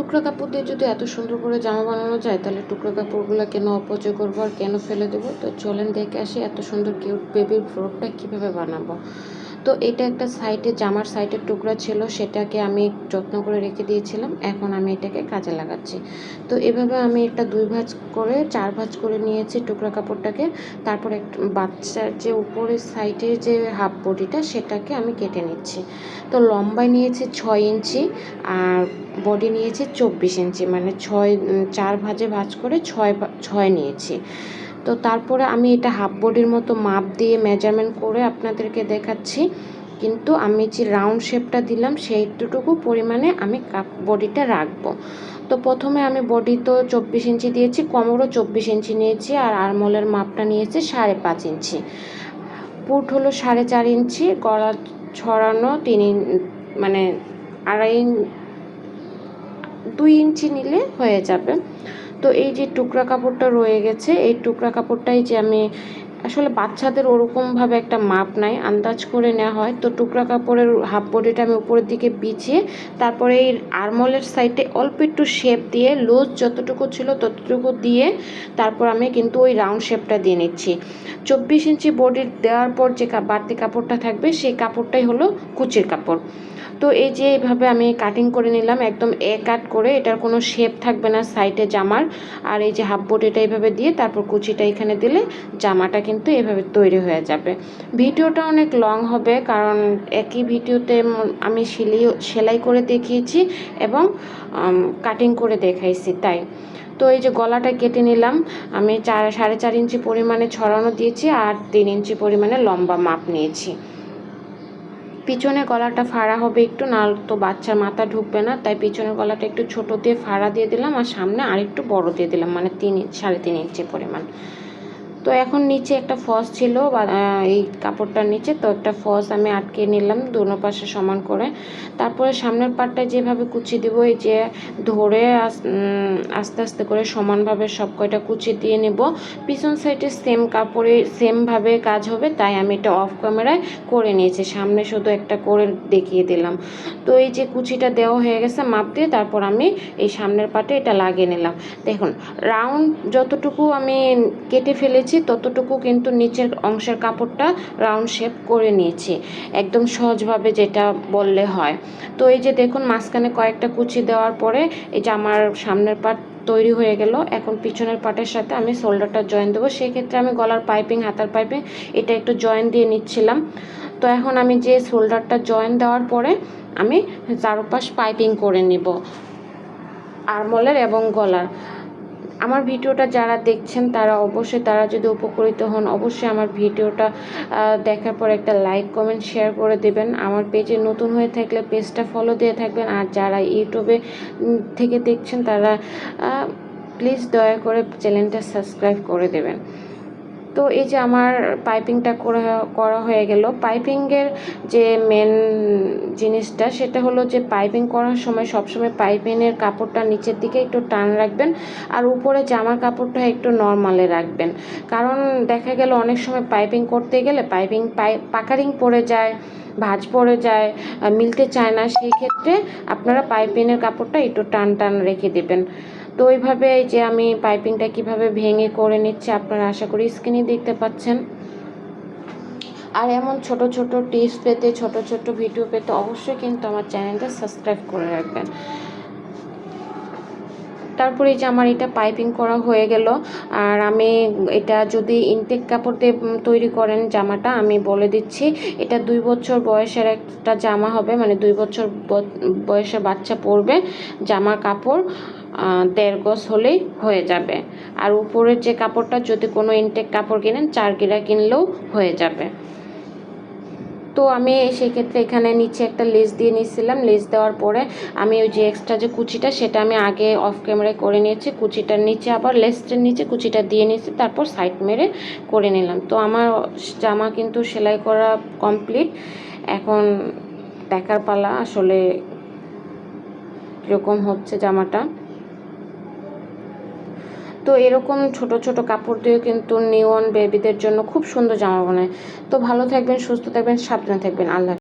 টুকরা কাপড় দিয়ে যদি এত সুন্দর করে জামা বানানো যায়, তাহলে টুকরা কাপড়গুলো কেন অপচয় করব আর কেন ফেলে দেবো? তো চলেন দেখে আসি এত সুন্দর কিউট বেবির ফ্রকটা কীভাবে বানাবো। তো এটা একটা সাইডে, জামার সাইডের টুকরা ছিল, সেটাকে আমি যত্ন করে রেখে দিয়েছিলাম। এখন আমি এটাকে কাজে লাগাচ্ছি। তো এভাবে আমি একটা দুই ভাঁজ করে, চার ভাঁজ করে নিয়েছি টুকরা কাপড়টাকে। তারপর এক বাচ্চার যে উপরের সাইডের যে হাফ বডিটা, সেটাকে আমি কেটে নিচ্ছি। তো লম্বায় নিয়েছি ছয় ইঞ্চি আর বডি নিয়েছি চব্বিশ ইঞ্চি। মানে ছয় চার ভাজে ভাজ করে ছয় ছয় নিয়েছি। তো তারপরে আমি এটা হাফ বডির মতো মাপ দিয়ে মেজারমেন্ট করে আপনাদেরকে দেখাচ্ছি। কিন্তু আমি যে রাউন্ড শেপটা দিলাম সেইটুকু পরিমাণে আমি কাপ বডিটা রাখব। তো প্রথমে আমি বডি তো চব্বিশ ইঞ্চি দিয়েছি, কোমরও চব্বিশ ইঞ্চি নিয়েছি আর আরমলের মাপটা নিয়েছি সাড়ে পাঁচ ইঞ্চি। পুট হলো সাড়ে চার ইঞ্চি, গলা ছড়ানো তিন মানে আড়াই দুই ইঞ্চি নিলে হয়ে যাবে। তো এই যে টুকরা কাপড়টা রয়ে গেছে, এই টুকরা কাপড়টাই যে আমি আসলে বাচ্চাদের ওরকমভাবে একটা মাপ নাই, আন্দাজ করে নেওয়া হয়। তো টুকরা কাপড়ের হাফ বডিটা আমি উপরের দিকে বিছিয়ে, তারপরে এই আরমলের সাইডে অল্প একটু শেপ দিয়ে, লুজ যতটুকু ছিল ততটুকু দিয়ে, তারপর আমি কিন্তু ওই রাউন্ড শেপটা দিয়ে নিচ্ছি। চব্বিশ ইঞ্চি বডির দেওয়ার পর যে বাড়তি কাপড়টা থাকবে, সেই কাপড়টাই হলো কুচির কাপড়। তো এই যে এইভাবে আমি কাটিং করে নিলাম, একদম এ কাট করে, এটার কোনো শেপ থাকবে না সাইডে জামার। আর এই যে হাফ বোট এটা এইভাবে দিয়ে তারপর কুচিটা এখানে দিলে জামাটা কিন্তু এভাবে তৈরি হয়ে যাবে। ভিডিওটা অনেক লং হবে, কারণ একই ভিডিওতে আমি সেলাই সেলাই করে দেখিয়েছি এবং কাটিং করে দেখাইছি তাই। তো এই যে গলাটা কেটে নিলাম, আমি চার, সাড়ে চার ইঞ্চি পরিমাণে ছড়ানো দিয়েছি আর তিন ইঞ্চি পরিমাণে লম্বা মাপ নিয়েছি। পিছনে গলাটা ফাড়া হবে একটু না তো বাচ্চার মাথা ঢুকবে না। তাই পিছনের গলাটা একটু ছোট দিয়ে ফাড়া দিয়ে দিলাম, আর সামনে আরেকটু বড় দিয়ে দিলাম মানে তিন সাড়ে তিন ইঞ্চি পরিমাণ। তো এখন নিচে একটা ফস ছিল, বা এই কাপড়টার নিচে। তো একটা ফস আমি আটকে নিলাম দুনো পাশে সমান করে। তারপরে সামনের পাটটা যেভাবে কুচি দিব, এই যে ধরে আস্তে আস্তে করে সমানভাবে সব কয়টা কুচি দিয়ে নেব। পিছন সাইডে সেম কাপড়ে, সেমভাবে কাজ হবে, তাই আমি এটা অফ ক্যামেরায় করে নিয়েছি। সামনে শুধু একটা করে দেখিয়ে দিলাম। তো এই যে কুচিটা দেওয়া হয়ে গেছে মাপ দিয়ে, তারপর আমি এই সামনের পাটে এটা লাগিয়ে নিলাম। দেখুন, রাউন্ড যতটুকু আমি কেটে ফেলেছি নিয়েছি ততটুকু কিন্তু নিচের অংশের কাপড়টা রাউন্ড শেপ করে নিয়েছি। একদম সহজভাবে যেটা বললে হয়। তো এই যে দেখুন, মাঝখানে কয়েকটা কুচি দেওয়ার পরে এই যে আমার সামনের পাট তৈরি হয়ে গেল। এখন পিছনের পাটের সাথে আমি শোল্ডারটা জয়েন দেবো। সেক্ষেত্রে আমি গলার পাইপিং হাতার পাইপিং এটা একটু জয়েন দিয়ে নিচ্ছিলাম। তো এখন আমি যে শোল্ডারটা জয়েন দেওয়ার পরে আমি চারপাশ পাইপিং করে নিব। আরমলের এবং গলার। আমার ভিডিওটা যারা দেখছেন, তারা অবশ্যই, তারা যদি উপকৃত হন, অবশ্যই আমার ভিডিওটা দেখার পর একটা লাইক, কমেন্ট, শেয়ার করে দেবেন। আমার পেজে নতুন হয়ে থাকলে পেজটা ফলো দিয়ে থাকবেন। আর যারা ইউটিউবে থেকে দেখছেন, তারা প্লিজ দয়া করে চ্যানেলটা সাবস্ক্রাইব করে দেবেন। তো এই যে আমার পাইপিংটা করা হয়ে গেল। পাইপিংয়ের যে মেন জিনিসটা সেটা হলো যে পাইপিং করার সময় সবসময় পাইপিংয়ের কাপড়টা নিচের দিকে একটু টান রাখবেন আর উপরে জামার কাপড়টা একটু নর্মালে রাখবেন। কারণ দেখা গেল অনেক সময় পাইপিং করতে গেলে পাইপিং পাই, পাকারিং পড়ে যায়, ভাঁজ পড়ে যায় মিলতে চায় না। সেই ক্ষেত্রে আপনারা পাইপিংয়ের কাপড়টা একটু টান টান রেখে দেবেন। তো ওইভাবে এই যে আমি পাইপিংটা কীভাবে ভেঙে করে নিচ্ছি আপনারা আশা করি স্ক্রিনে দেখতে পাচ্ছেন। আর এমন ছোট ছোট টিপস পেতে, ছোট ছোট ভিডিও পেতে অবশ্যই কিন্তু আমার চ্যানেলটা সাবস্ক্রাইব করে রাখবেন। তারপরে যে আমার এটা পাইপিং করা হয়ে গেল। আর আমি এটা যদি ইনটেক কাপড় দিয়ে তৈরি করেন জামাটা, আমি বলে দিচ্ছি, এটা দুই বছর বয়সের একটা জামা হবে মানে দুই বছর বয়সের বাচ্চা পরবে জামার কাপড়। দেড় গজ হলেই হয়ে যাবে। আর উপরের যে কাপড়টা, যদি কোনো ইনটেক কাপড় কিনেন চার গিরা কিনলেও হয়ে যাবে। তো আমি সেক্ষেত্রে এখানে নিচে একটা লেস দিয়ে নিয়েছিলাম। লেস দেওয়ার পরে আমি ওই যে এক্সট্রা যে কুচিটা, সেটা আমি আগে অফ ক্যামেরায় করে নিয়েছি। কুচিটার নিচে আবার লেসটার নিচে কুচিটা দিয়ে নিয়েছি, তারপর সাইড মেরে করে নিলাম। তো আমার জামা কিন্তু সেলাই করা কমপ্লিট এখন দেখার পালা আসলে কীরকম হচ্ছে জামাটা। তো এরকম ছোট ছোট কাপড় দিয়ে কিন্তু নিওন বেবিদের জন্য খুব সুন্দর জামা বানায়। তো ভালো থাকবেন, সুস্থ থাকবেন, সাবধানে থাকবেন। আল্লাহ